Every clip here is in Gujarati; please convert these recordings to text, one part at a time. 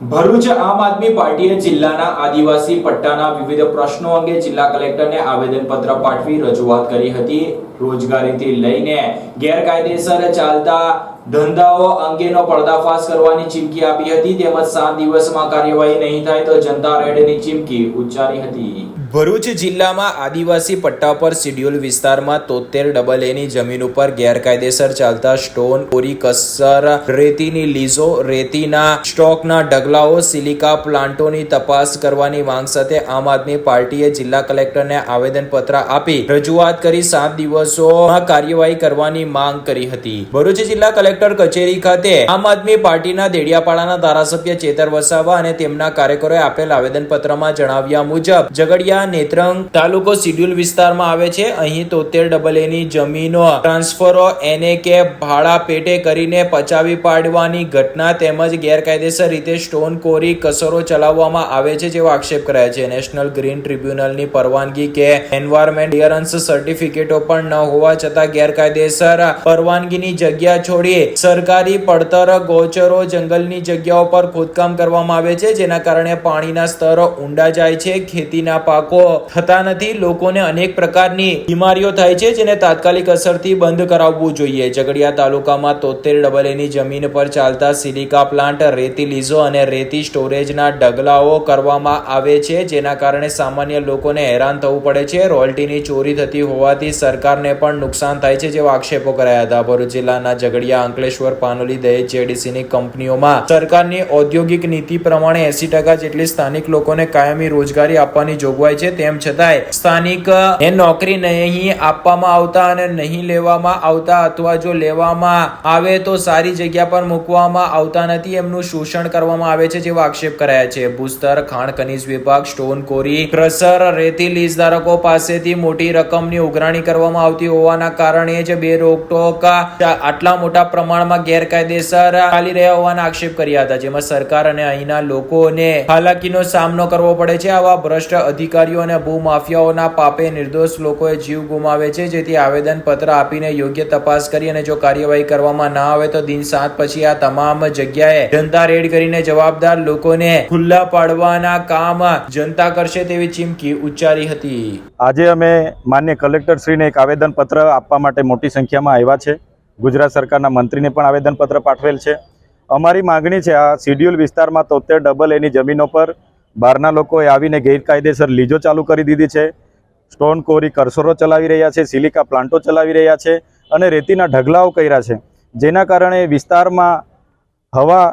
ભરૂચ આમ આદમી પાર્ટીએ જિલ્લાના આદિવાસી પટ્ટાના વિવિધ પ્રશ્નો અંગે જિલ્લા કલેક્ટરને આવેદનપત્ર પાઠવી રજૂઆત કરી હતી. રોજગારીથી લઈને ગેરકાયદેસર ચાલતા ધંધાઓ અંગેનો પર્દાફાશ કરવાની ચીમકી આપી હતી. તેમજ સાત દિવસમાં કાર્યવાહી નહીં થાય તો જનતા રેડની ચીમકી ઉચ્ચારી હતી. ભરૂચ જિલ્લામાં આદિવાસી પટ્ટા પર શિડ્યુલ વિસ્તારમાં તોતેર ડબલ એની જમીન ઉપર ગેરકાયદેસર ચાલતા સ્ટોન, કોરી, કસર, રેતીની લીઝો, રેતીના સ્ટોકના ઢગલાઓ, સિલિકા પ્લાન્ટોની તપાસ કરવાની માંગ સાથે આમ આદમી પાર્ટીએ જિલ્લા કલેક્ટરને આવેદનપત્ર આપી રજૂઆત કરી સાત દિવસોમાં કાર્યવાહી કરવાની માંગ કરી હતી. ભરૂચ જિલ્લા કલેક્ટર કચેરી ખાતે આમ આદમી પાર્ટીના દેડિયાપાડાના ધારાસભ્ય ચેતર વસાવા અને તેમના કાર્યકરોએ આપેલ આવેદનપત્રમાં જણાવ્યા મુજબ, ઝઘડિયા નેત્રંગ તાલુકો શિડ્યુલ વિસ્તારમાં આવે છે. અહીં તોતેર ડબલ એની જમીનો ટ્રાન્સફરો એને કે ભાડા પેટે કરીને પચાવી પાડવાની ઘટના તેમજ ગેરકાયદેસર રીતે સ્ટોન કોરી કસરો ચલાવવામાં આવે છે જેવો આક્ષેપ કરાય છે. નેશનલ ગ્રીન ટ્રિબ્યુનલની પરવાનગી કે એન્વાયરમેન્ટ ક્લિયરન્સ સર્ટિફિકેટો પણ ન હોવા છતાં ગેરકાયદેસર પરવાનગીની જગ્યા છોડી સરકારી પડતર ગોચરો જંગલની જગ્યાઓ પર ખોદકામ કરવામાં આવે છે. જેના કારણે પાણીના સ્તર ઊંડા જાય છે. ખેતીના પાકો થતા નથી. લોકોને અનેક પ્રકારની બીમારીઓ થાય છે, જેને તાત્કાલિક અસરથી બંધ કરાવવું જોઈએ. ઝઘડિયા તાલુકામાં તોતેર ડબલ એની જમીન પર ચાલતા સિલિકા પ્લાન્ટ, રેતી લીઝો અને રેતી સ્ટોરેજના ઢગલાઓ કરવામાં આવે છે, જેના કારણે સામાન્ય લોકોને હેરાન થવું પડે છે. રોયલ્ટીની ચોરી થતી હોવાથી સરકારને પણ નુકસાન થાય છે જેવા આક્ષેપો કરાયા હતા. ભરૂચ જિલ્લાના ઝઘડિયા અંકલેશ્વર પાનોલી દહેજ જેડીસીની કંપનીઓમાં સરકારની ઔદ્યોગિક નીતિ પ્રમાણે એસી ટકા જેટલી સ્થાનિક લોકોને કાયમી રોજગારી આપવાની જોગવાઈ છે. તેમ છતાંય સ્થાનિક, ને નોકરી નહીં આપવામાં આવતા અને નહીં લેવામાં આવતા અથવા જો લેવામાં આવે તો સારી જગ્યા પર મૂકવામાં આવતા નથી. એમનું શોષણ કરવામાં આવે છે જેવા આક્ષેપ કરાયા છે. ભૂસ્તર, ખાણ, ખનીજ વિભાગ, સ્ટોન કોરી ક્રસર રેતી લીઝ ધારકો પાસેથી મોટી રકમની ઉઘરાણી કરવામાં આવતી હોવાના કારણે જ બે રોકટોક આટલા મોટા પ્રમાણમાં ગેરકાયદેસર ચાલી રહ્યા હોવાના આક્ષેપ કર્યા હતા. જેમાં સરકાર અને અહીંના લોકોને હાલાકીનો સામનો કરવો પડે છે. આવા ભ્રષ્ટ અધિકારીઓ અને ભૂમાફિયાઓના પાપે નિર્દોષ લોકોએ જીવ ગુમાવે છે. જેથી આવેદનપત્ર આપીને યોગ્ય તપાસ કરી અને જો કાર્યવાહી કરવામાં ના આવે તો દિન સાત પછી આ તમામ જગ્યાએ જનતા રેડ કરીને જવાબદાર લોકોને ખુલ્લા પાડવાના કામ જનતા કરશે તેવી ચીમકી ઉચ્ચારી હતી. આજે અમે માન્ય કલેક્ટરશ્રીને એક આવેદનપત્ર આપવા માટે મોટી સંખ્યામાં આવ્યા છે. ગુજરાત સરકારના મંત્રીને પણ આવેદનપત્ર પાઠવેલ છે. અમારી માગણી છે આ શિડ્યુલ વિસ્તારમાં તોતેર ડબલ એની જમીનો પર બહારના લોકોએ આવીને ગેરકાયદેસર લીજો ચાલુ કરી દીધી છે. સ્ટોન કોરી કરસરો ચલાવી રહ્યા છે, સિલિકા પ્લાન્ટો ચલાવી રહ્યા છે અને રેતીના ઢગલાઓ કર્યા છે. જેના કારણે વિસ્તારમાં હવા,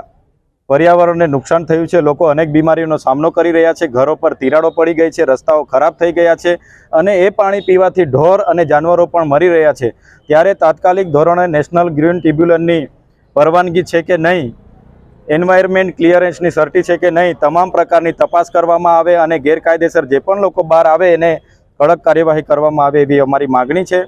પર્યાવરણને નુકસાન થયું છે. લોકો અનેક બીમારીઓનો સામનો કરી રહ્યા છે. ઘરો પર તિરાડો પડી ગઈ છે, રસ્તાઓ ખરાબ થઈ ગયા છે અને એ પાણી પીવાથી ઢોર અને જાનવરો પણ મરી રહ્યા છે. ત્યારે તાત્કાલિક ધોરણે નેશનલ ગ્રીન ટ્રિબ્યુનલની પરવાનગી છે કે નહીં એન્વાયરમેન્ટ ક્લિયરન્સની સર્ટી છે કે નહીં, તમામ પ્રકારની તપાસ કરવામાં આવે અને ગેરકાયદેસર જે પણ લોકો બહાર આવે એને કડક કાર્યવાહી કરવામાં આવે એવી અમારી માગણી છે.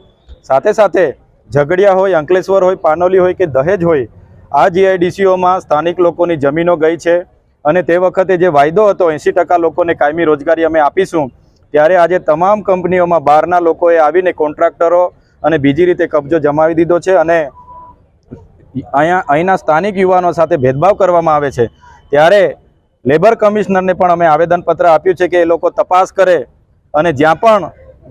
સાથે સાથે ઝઘડિયા હોય, અંકલેશ્વર હોય, પાનોલી હોય કે દહેજ હોય, આ જીઆઈડીસીઓમાં સ્થાનિક લોકોની જમીનો ગઈ છે અને તે વખતે જે વાયદો હતો એંસી ટકા લોકોને કાયમી રોજગારી અમે આપીશું, ત્યારે આજે તમામ કંપનીઓમાં બહારના લોકોએ આવીને કોન્ટ્રાક્ટરો અને બીજી રીતે કબજો જમાવી દીધો છે અને અહીંયા, અહીંના સ્થાનિક યુવાનો સાથે ભેદભાવ કરવામાં આવે છે. ત્યારે લેબર કમિશનરને પણ અમે આવેદનપત્ર આપ્યું છે કે એ લોકો તપાસ કરે અને જ્યાં પણ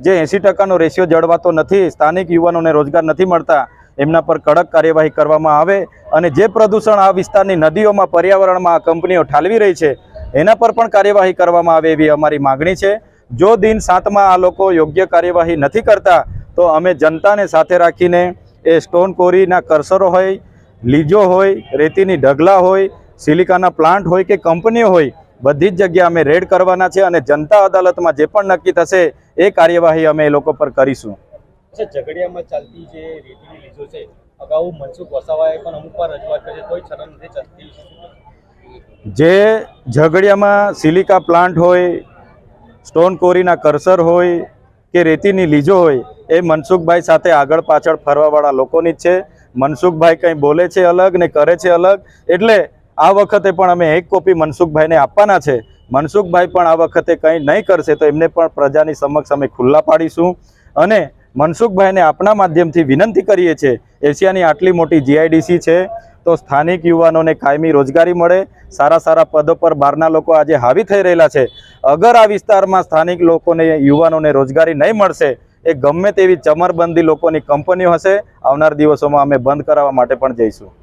જે એંસી ટકાનો રેશિયો જળવાતો નથી, સ્થાનિક યુવાનોને રોજગાર નથી મળતા, એમના પર કડક કાર્યવાહી કરવામાં આવે અને જે પ્રદૂષણ આ વિસ્તારની નદીઓમાં, પર્યાવરણમાં આ કંપનીઓ ઠાલવી રહી છે, એના પર પણ કાર્યવાહી કરવામાં આવે એવી અમારી માગણી છે. જો દિન સાતમાં આ લોકો યોગ્ય કાર્યવાહી નથી કરતા, તો અમે જનતાને સાથે રાખીને એ સ્ટોન કોરીના કરસરો હોય લીજો હોય રેતીની ઢગલા હોય સિલિકાના પ્લાન્ટ હોય કે કંપનીઓ હોય બધી જ જગ્યા અમે રેડ કરવાના છે અને જનતા અદાલતમાં જે પણ નક્કી થશે એ કાર્યવાહી અમે એ લોકો પર કરીશું. ઝઘડિયામાં ચાલતી જે રેતીની લીઝો છે અગાઉ મનસુખ વસાવાએ પણ અમુક વાર રજૂઆત કરી છે તોય નથી ચાલતી. જે ઝઘડિયામાં સિલિકા પ્લાન્ટ હોય સ્ટોન કોરીના કરસર હોય કે રેતીની લીજો હોય એ મનસુખભાઈ સાથે આગળ પાછળ ફરવાવાળા લોકોની જ છે. મનસુખભાઈ કંઈ બોલે છે અલગ ને કરે છે અલગ? એટલે આ વખતે પણ અમે એક કોપી મનસુખભાઈને આપવાના છે. મનસુખભાઈ પણ આ વખતે કંઈ નહીં કરશે તો એમને પણ પ્રજાની સમક્ષ અમે ખુલ્લા પાડીશું. અને મનસુખભાઈને આપણા માધ્યમથી વિનંતી કરીએ છીએ, એશિયાની આટલી મોટી જીઆઈડીસી છે, તો સ્થાનિક યુવાનોને કાયમી રોજગારી મળે. સારા સારા પદો પર બહારના લોકો આજે હાવી થઈ રહેલા છે. અગર આ વિસ્તારમાં સ્થાનિક લોકોને, યુવાનોને રોજગારી નહીં મળશે એ ગમે તેવી ચમરબંધી લોકોની કંપનીઓ હશે, આવનાર દિવસોમાં અમે બંધ કરાવવા માટે પણ જઈશું.